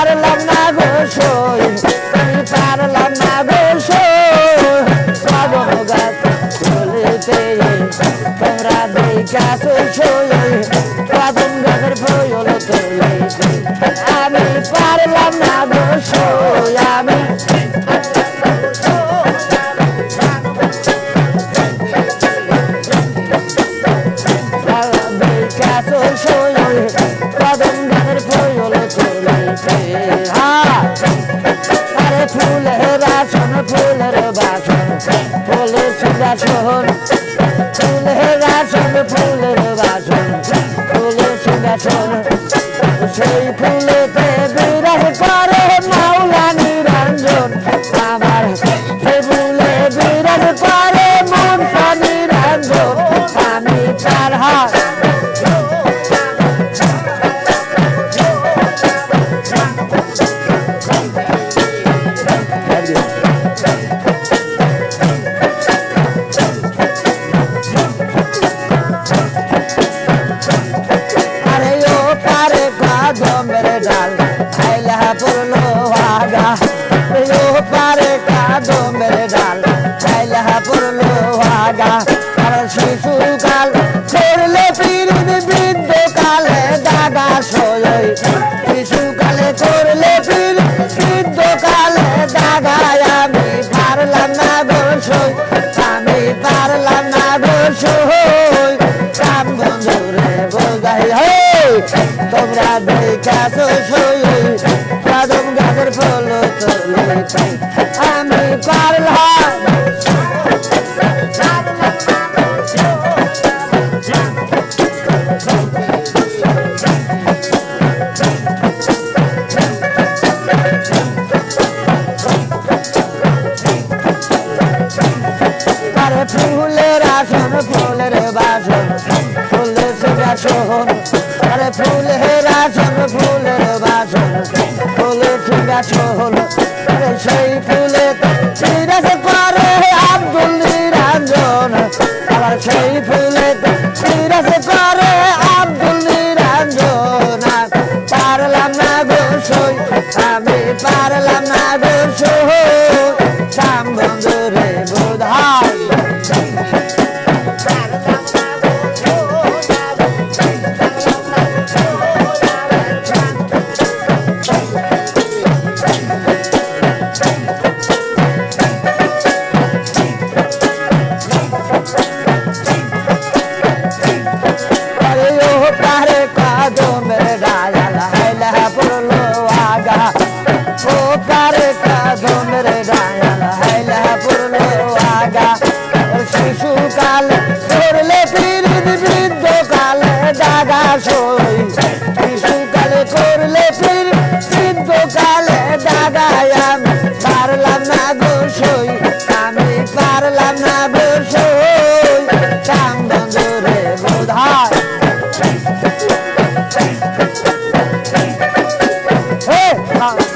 পারলাম না গো সই, আমি পারলাম না গো গাছ তুলিতে তোমরা দেখা সই। কদম গাছের তুলিতে আমি পারলাম না গো সই। আমি কাছে সই। সিংহাসন ফুলের আসন ফুলের বাসন ফুলের সিংহাসন সেই ফুলেতে বিরাজ পড়ল আগা ও পারে কাদমের ডাল আইলা পড়ল আগা আর শিশুকাল করলে পিরিত বৃদ্ধ দাদা সই শিশুকালে করলে পিরিত বৃদ্ধ দাদা আমি পারলাম না বসই আমি পারলাম না বসই কাম বন্ধুরে বোঝাই হে তোমরা দেখাছো সই কদম গাছের ফল তুলিতে আমি পারলাম আরে ফুলের আসন ফুলের আসল সেই ফুলে সিরাজে পারে আব্দুল নিরঞ্জন। আবার সেই ফুলে সিরাজে পারে আব্দুল নিরঞ্জন। পারলাম না গো সই, আমি পারলাম না গো সই। Para পেলাম না বসে চাং বন্ধুরে বোধ হয় Hey!